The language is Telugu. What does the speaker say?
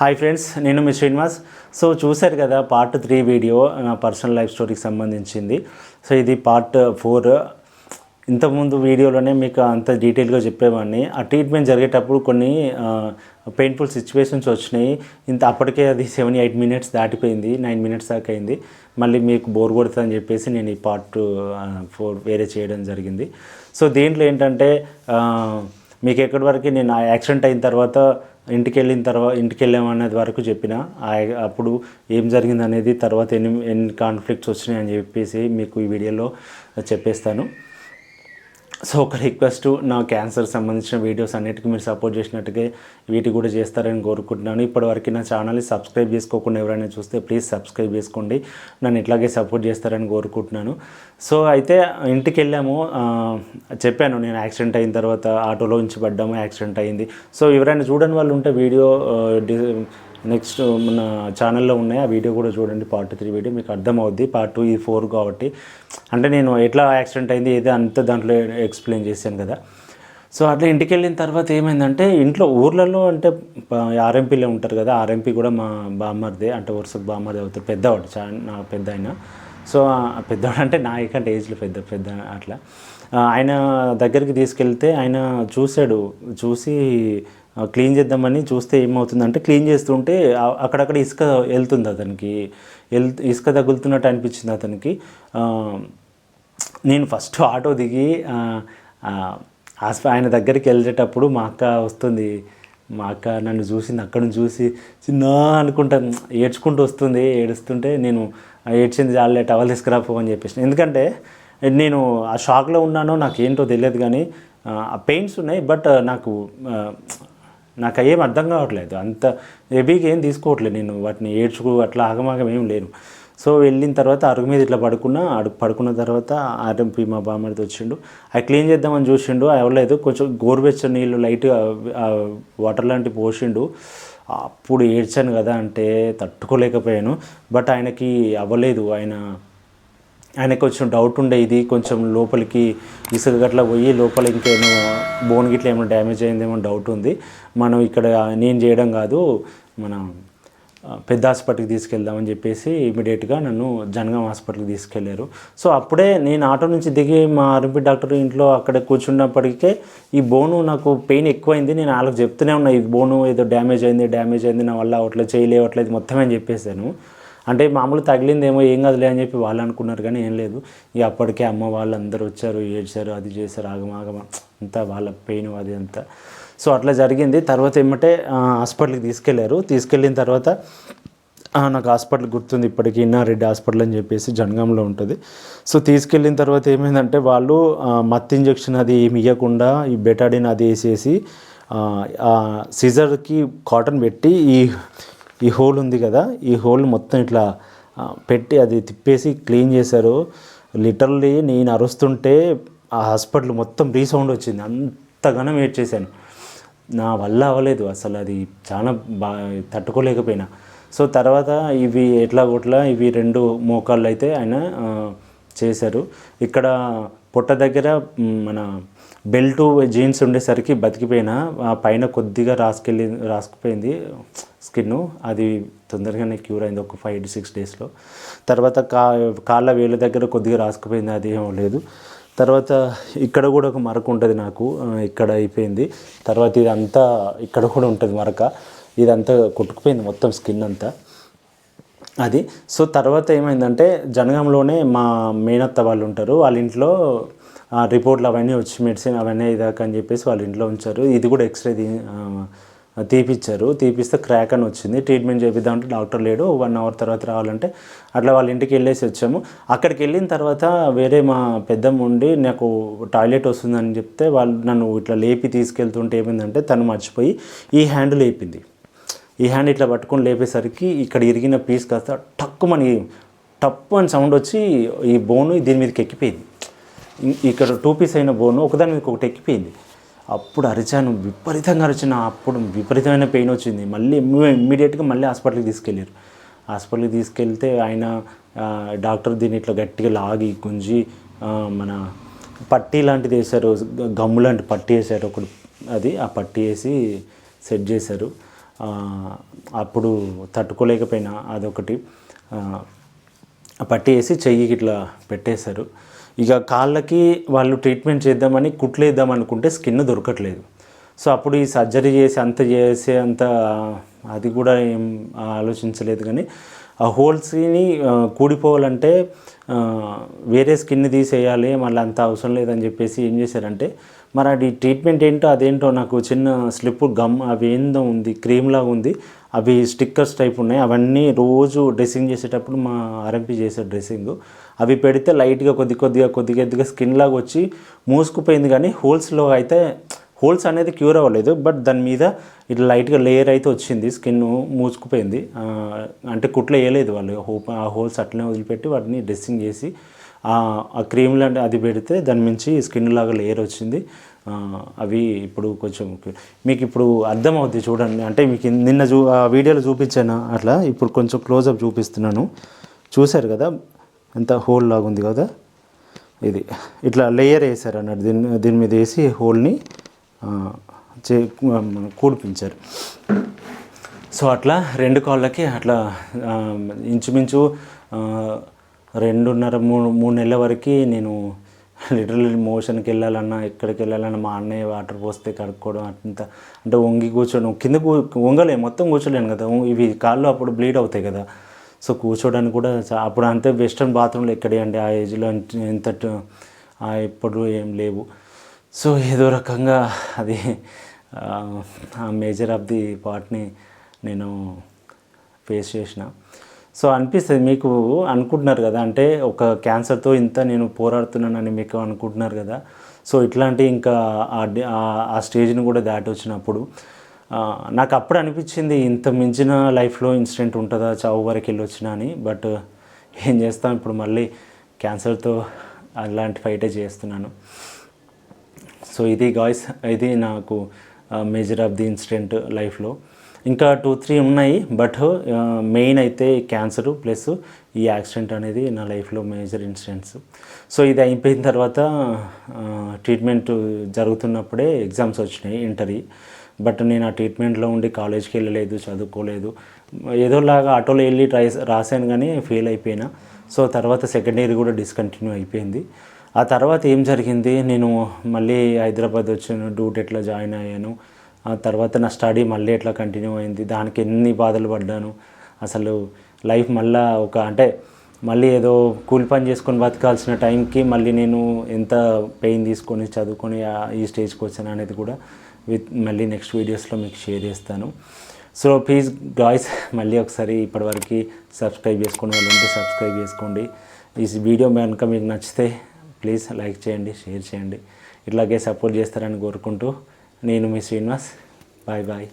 హాయ్ ఫ్రెండ్స్ నేను మీ శ్రీనివాస్. సో చూశారు కదా పార్ట్ త్రీ వీడియో నా పర్సనల్ లైఫ్ స్టోరీకి సంబంధించింది. సో ఇది పార్ట్ ఫోర్ ఇంతకుముందు వీడియోలోనే మీకు అంత డీటెయిల్గా చెప్పేవాడిని. ఆ ట్రీట్మెంట్ జరిగేటప్పుడు కొన్ని పెయిన్ఫుల్ సిచ్యువేషన్స్ వచ్చినాయి. ఇంత అప్పటికే అది సెవెన్ ఎయిట్ మినిట్స్ దాటిపోయింది. నైన్ మినిట్స్ దాకా అయింది. మళ్ళీ మీకు బోర్ కొడుతుందని చెప్పేసి నేను ఈ పార్ట్ ఫోర్ వేరే చేయడం జరిగింది. సో దీంట్లో ఏంటంటే మీకు ఎక్కడి వరకు నేను ఆ యాక్సిడెంట్ అయిన తర్వాత ఇంటికి వెళ్ళిన తర్వాత ఇంటికి వెళ్ళామనేది వరకు చెప్పిన అప్పుడు ఏం జరిగింది అనేది తర్వాత ఎన్ని ఎన్ని కాన్ఫ్లిక్ట్స్ వచ్చినాయి అని చెప్పేసి మీకు ఈ వీడియోలో చెప్పేస్తాను. సో ఒక రిక్వెస్ట్ నా క్యాన్సర్ సంబంధించిన వీడియోస్ అన్నిటికీ మీరు సపోర్ట్ చేసినట్టుగా వీటి కూడా చేస్తారని కోరుకుంటున్నాను. ఇప్పటివరకు నా ఛానల్ని సబ్స్క్రైబ్ చేసుకోకుండా ఎవరైనా చూస్తే ప్లీజ్ సబ్స్క్రైబ్ చేసుకోండి. నన్ను ఇట్లాగే సపోర్ట్ చేస్తారని కోరుకుంటున్నాను. సో అయితే ఇంటికి వెళ్ళాము. చెప్పాను నేను యాక్సిడెంట్ అయిన తర్వాత ఆటోలో ఉంచి పడ్డాము యాక్సిడెంట్ అయింది. సో ఎవరైనా చూడని వాళ్ళు ఉంటే వీడియో డి- నెక్స్ట్ మన ఛానల్లో ఉన్నాయి. ఆ వీడియో కూడా చూడండి. పార్ట్ త్రీ వీడియో మీకు అర్థమవుద్ది. పార్ట్ టూ ఈ ఫోర్ కాబట్టి. అంటే నేను ఎట్లా యాక్సిడెంట్ అయింది ఏదో అంత దాంట్లో ఎక్స్ప్లెయిన్ చేశాను కదా. సో అట్లా ఇంటికి వెళ్ళిన తర్వాత ఏమైందంటే ఇంట్లో ఊర్లలో అంటే ఆర్ఎంపీలో ఉంటారు కదా. ఆర్ఎంపీ కూడా మా బామ్మర్దే. అంటే వరుసకు బామ్మర్దే అవుతారు. పెద్దవాడు. చా నా పెద్ద ఆయన సో పెద్దవాడు అంటే నా కంటే ఏజ్లో పెద్ద పెద్ద అట్లా. ఆయన దగ్గరికి తీసుకెళ్తే ఆయన చూశాడు. చూసి క్లీన్ చేద్దామని చూస్తే ఏమవుతుందంటే క్లీన్ చేస్తుంటే అక్కడక్కడ ఇసుక వెళ్తుంది అతనికి. వెళ్ ఇసుక తగులుతున్నట్టు అనిపించింది అతనికి. నేను ఫస్ట్ ఆటో దిగి ఆయన దగ్గరికి వెళ్ళేటప్పుడు మా అక్క వస్తుంది. మా అక్క నన్ను చూసింది అక్కడ నుంచి చూసి చిన్న అనుకుంటా ఏడ్చుకుంటూ వస్తుంది. ఏడుస్తుంటే నేను ఏడ్చింది చాలే టవల్ తీసుకురాపో అని చెప్పేసి. ఎందుకంటే నేను ఆ షాక్లో ఉన్నానో నాకు ఏంటో తెలియదు కానీ ఆ పెయిన్స్ ఉన్నాయి. బట్ నాకు నాకు ఏం అర్థం కావట్లేదు. అంత హెవీగా ఏం తీసుకోవట్లేదు నేను. వాటిని ఏడ్చుకు అట్లా ఆగమాగం ఏం లేను. సో వెళ్ళిన తర్వాత అరుగు మీద ఇట్లా పడుకున్నా అడుగు పడుకున్న తర్వాత ఆర్ఎంపీ మా బామ్మడితో వచ్చిండు. అవి క్లీన్ చేద్దామని చూసిండు. అవ్వలేదు కొంచెం గోరువెచ్చని నీళ్ళు లైట్గా వాటర్ లాంటివి పోసిండు. అప్పుడు ఏడ్చాను కదా అంటే తట్టుకోలేకపోయాను. బట్ ఆయనకి అవ్వలేదు. ఆయన ఆయనకు కొంచెం డౌట్ ఉండే ఇది కొంచెం లోపలికి ఇసుక గట్ల పోయి లోపల ఇంకేమో బోన్ గిట్ల ఏమైనా డ్యామేజ్ అయిందేమో డౌట్ ఉంది. మనం ఇక్కడ నేను చేయడం కాదు మన పెద్ద హాస్పిటల్కి తీసుకెళ్దామని చెప్పేసి ఇమీడియట్గా నన్ను జనగాం హాస్పిటల్కి తీసుకెళ్ళారు. సో అప్పుడే నేను ఆటో నుంచి దిగి మా ఆర్ఎంపీ డాక్టర్ ఇంట్లో అక్కడ కూర్చున్నప్పటికే ఈ బోను నాకు పెయిన్ ఎక్కువైంది. నేను వాళ్ళకి చెప్తూనే ఉన్నా ఈ బోను ఏదో డ్యామేజ్ అయింది డ్యామేజ్ అయింది నా వల్ల అవట్లేదు చేయలేవట్లేదు మొత్తం అని చెప్పేసాను. అంటే మామూలు తగిలిందేమో ఏం కదలే అని చెప్పి వాళ్ళు అనుకున్నారు కానీ ఏం లేదు. ఇక అప్పటికే అమ్మ వాళ్ళు అందరూ వచ్చారు ఏడ్చారు అది చేశారు ఆగమాగమ అంతా వాళ్ళ పెయిన్ అది అంతా. సో అట్లా జరిగింది. తర్వాత ఏమంటే హాస్పిటల్కి తీసుకెళ్ళారు. తీసుకెళ్ళిన తర్వాత నాకు హాస్పిటల్ గుర్తుంది ఇప్పటికీ ఇన్నారెడ్డి హాస్పిటల్ అని చెప్పేసి జనగాంలో ఉంటుంది. సో తీసుకెళ్ళిన తర్వాత ఏమైందంటే వాళ్ళు మత్ ఇంజెక్షన్ అది ఏమి ఇవ్వకుండా ఈ బెటాడిన్ అది వేసేసి సీజర్కి సిజర్కి కాటన్ పెట్టి ఈ ఈ హోల్ ఉంది కదా ఈ హోల్ మొత్తం ఇట్లా పెట్టి అది తిప్పేసి క్లీన్ చేశారు. లిటరల్లీ నేను అరుస్తుంటే ఆ హాస్పిటల్ మొత్తం రీసౌండ్ వచ్చింది. అంతగానం వెయిట్ చేశాను. నా వల్ల అవ్వలేదు. అసలు అది చాలా బా తట్టుకోలేకపోయినా. సో తర్వాత ఇవి ఎట్లా కొట్లా ఇవి రెండు మోకాళ్ళు అయితే ఆయన చేశారు. ఇక్కడ పొట్ట దగ్గర మన బెల్ట్ జీన్స్ ఉండేసరికి బతికిపోయినా పైన కొద్దిగా రాసుకెళ్ళి రాసుకుపోయింది స్కిన్ అది తొందరగానే క్యూర్ అయింది ఒక ఫైవ్ టు సిక్స్ డేస్లో. తర్వాత కా కాళ్ళ వేలు దగ్గర కొద్దిగా రాసుకుపోయింది అది ఏం లేదు. తర్వాత ఇక్కడ కూడా ఒక మరక ఉంటుంది నాకు ఇక్కడ అయిపోయింది. తర్వాత ఇదంతా ఇక్కడ కూడా ఉంటుంది మరక. ఇదంతా కొట్టుకుపోయింది మొత్తం స్కిన్ అంతా. అది. సో తర్వాత ఏమైందంటే జనగాంలోనే మా మేనత్త వాళ్ళు ఉంటారు వాళ్ళ ఇంట్లో రిపోర్ట్లు అవన్నీ వచ్చి మెడిసిన్ అవన్నీ ఇదాక అని చెప్పేసి వాళ్ళ ఇంట్లో ఉంచారు. ఇది కూడా ఎక్స్రే తీ తీపిచ్చారు. తీపిస్తే క్రాక్ అని వచ్చింది. ట్రీట్మెంట్ చేపిద్దామంటే డాక్టర్ లేడు. వన్ అవర్ తర్వాత రావాలంటే అట్లా వాళ్ళ ఇంటికి వెళ్ళేసి వచ్చాము. అక్కడికి వెళ్ళిన తర్వాత వేరే మా పెద్దమ్మ ఉండి నాకు టాయిలెట్ వస్తుందని చెప్తే వాళ్ళు నన్ను ఇట్లా లేపి తీసుకెళ్తుంటే ఏమైందంటే తను మర్చిపోయి ఈ హ్యాండ్ లేపింది. ఈ హ్యాండ్ ఇట్లా పట్టుకొని లేపేసరికి ఇక్కడ ఇరిగిన పీస్ కాస్త టక్కు మని టప్పు అని సౌండ్ వచ్చి ఈ బోను దీని మీదకి ఎక్కిపోయింది. ఇక్కడ టూ పీస్ అయిన బోను ఒకదాని మీదకి ఒకటి ఎక్కిపోయింది. అప్పుడు అరిచాను విపరీతంగా అరిచిన. అప్పుడు విపరీతమైన పెయిన్ వచ్చింది. మళ్ళీ ఇమ్మీడియట్గా మళ్ళీ హాస్పిటల్కి తీసుకెళ్ళారు. హాస్పిటల్కి తీసుకెళ్తే ఆయన డాక్టర్ దీన్ని ఇట్లా గట్టిగా లాగి గుంజి మన పట్టీ లాంటిది వేశారు. గమ్ము లాంటి పట్టీ వేశారు ఒకటి అది ఆ పట్టీ వేసి సెట్ చేశారు. అప్పుడు తట్టుకోలేకపోయినా అదొకటి. పట్టేసి చెయ్యి ఇట్లా పెట్టేశారు. ఇక కాళ్ళకి వాళ్ళు ట్రీట్మెంట్ చేద్దామని కుట్లేద్దాం అనుకుంటే స్కిన్ దొరకట్లేదు. సో అప్పుడు ఈ సర్జరీ చేసి అంత చేసే అంత అది కూడా ఏం ఆలోచించలేదు కానీ ఆ హోల్స్ని కూడిపోవాలంటే వేరే స్కిన్ తీసేయాలి మళ్ళీ అంత అవసరం లేదని చెప్పేసి ఏం చేశారంటే మరి అది ట్రీట్మెంట్ ఏంటో అదేంటో నాకు చిన్న స్లిప్ గమ్ అవి ఏందో ఉంది క్రీమ్ లాగా ఉంది. అవి స్టిక్కర్స్ టైప్ ఉన్నాయి. అవన్నీ రోజు డ్రెస్సింగ్ చేసేటప్పుడు మా ఆర్ఎంపీ చేసే డ్రెస్సింగ్ అవి పెడితే లైట్గా కొద్ది కొద్దిగా కొద్ది కొద్దిగా స్కిన్ లాగా వచ్చి మూసుకుపోయింది కానీ హోల్స్లో అయితే హోల్స్ అనేది క్యూర్ అవ్వలేదు. బట్ దాని మీద ఇట్లా లైట్గా లేయర్ అయితే వచ్చింది స్కిన్ మూసుకుపోయింది. అంటే కుట్లు వేయలేదు వాళ్ళు. హోప్ ఆ హోల్స్ అట్లనే వదిలిపెట్టి వాటిని డ్రెస్సింగ్ చేసి ఆ క్రీమ్ లాంటి అది పెడితే దాని నుంచి స్కిన్ లాగా లేయర్ వచ్చింది. అవి ఇప్పుడు కొంచెం మీకు ఇప్పుడు అర్థమవుద్ది చూడండి. అంటే మీకు నిన్న చూ ఆ వీడియోలో చూపించాను? అట్లా ఇప్పుడు కొంచెం క్లోజప్ చూపిస్తున్నాను. చూశారు కదా? ఎంత హోల్ లాగా ఉంది కదా? ఇది. ఇట్లా లేయర్ వేసారు అన్నట్టు. దీని దీని మీద వేసి హోల్ని చే కూడిపించారు. సో అట్లా రెండు కాళ్ళకి అట్లా ఇంచుమించు రెండున్నర మూడు మూడు నెలల వరకు నేను లిటరల్లీ మోషన్కి వెళ్ళాలన్నా ఎక్కడికి వెళ్ళాలన్నా మా అన్నయ్య వాటర్ పోస్తే కడుక్కోవడం అంత అంటే వంగి కూర్చోడం కింద కూ- వంగలే మొత్తం కూర్చోలేను కదా ఇవి కాళ్ళు అప్పుడు బ్లీడ్ అవుతాయి కదా సో కూర్చోడానికి కూడా అప్పుడు అంతే వెస్ట్రన్ బాత్రూమ్లు ఎక్కడే అండి ఆ ఏజ్లో ఎంత ఎప్పుడు ఏం లేవు. సో ఏదో రకంగా అది ఆ మేజర్ ఆఫ్ ది పార్ట్ని నేను ఫేస్ చేసిన. సో అనిపిస్తుంది మీకు అనుకుంటున్నారు కదా అంటే ఒక క్యాన్సర్తో ఇంత నేను పోరాడుతున్నానని మీకు అనుకుంటున్నారు కదా. సో ఇట్లాంటి ఇంకా ఆ స్టేజ్ని కూడా దాటి వచ్చినప్పుడు నాకు అప్పుడు అనిపించింది ఇంత మించిన లైఫ్లో ఇన్సిడెంట్ ఉంటుందా చావు వరకు వెళ్ళి అని. బట్ ఏం చేస్తాం ఇప్పుడు మళ్ళీ క్యాన్సర్తో అలాంటి ఫైటే చేస్తున్నాను. సో ఇది గాయస్ ఇది నాకు మేజర్ ఆఫ్ ది ఇన్సిడెంట్ లైఫ్లో ఇంకా టూ త్రీ ఉన్నాయి బట్ మెయిన్ uh, అయితే క్యాన్సర్ ప్లస్ ఈ యాక్సిడెంట్ అనేది నా లైఫ్లో మేజర్ ఇన్సిడెంట్స్ సో ఇది అయిపోయిన తర్వాత uh, ట్రీట్మెంట్ జరుగుతున్నప్పుడే ఎగ్జామ్స్ వచ్చినాయి ఇంటర్వ్యూ బట్ నేను ఆ ట్రీట్మెంట్లో ఉండి కాలేజ్కి వెళ్ళలేదు చదువుకోలేదు. ఏదోలాగా ఆటోలో వెళ్ళి ట్రై రాశాను కానీ ఫెయిల్ అయిపోయినా. సో తర్వాత సెకండ్ ఇయర్ కూడా డిస్కంటిన్యూ అయిపోయింది. ఆ తర్వాత ఏం జరిగింది? నేను మళ్ళీ హైదరాబాద్ వచ్చాను డ్యూటీ ఎట్లా జాయిన్ అయ్యాను? ఆ తర్వాత నా స్టడీ మళ్ళీ ఎట్లా కంటిన్యూ అయింది దానికి ఎన్ని బాధలు పడ్డాను అసలు లైఫ్ మళ్ళా ఒక అంటే మళ్ళీ ఏదో కూలి పని చేసుకొని బతకాల్సిన టైంకి మళ్ళీ నేను ఎంత పెయిన్ తీసుకొని చదువుకొని ఈ స్టేజ్కి వచ్చాను అనేది కూడా విత్ మళ్ళీ నెక్స్ట్ వీడియోస్లో మీకు షేర్ చేస్తాను. సో ప్లీజ్ గాయ్స్ మళ్ళీ ఒకసారి ఇప్పటివరకు సబ్స్క్రైబ్ చేసుకోండి వాళ్ళు సబ్స్క్రైబ్ చేసుకోండి. ఈ వీడియో కనుక మీకు నచ్చితే ప్లీజ్ లైక్ చేయండి షేర్ చేయండి. ఇట్లాగే సపోర్ట్ చేస్తారని కోరుకుంటూ నేను మీ శ్రీనివాస్. Bye bye.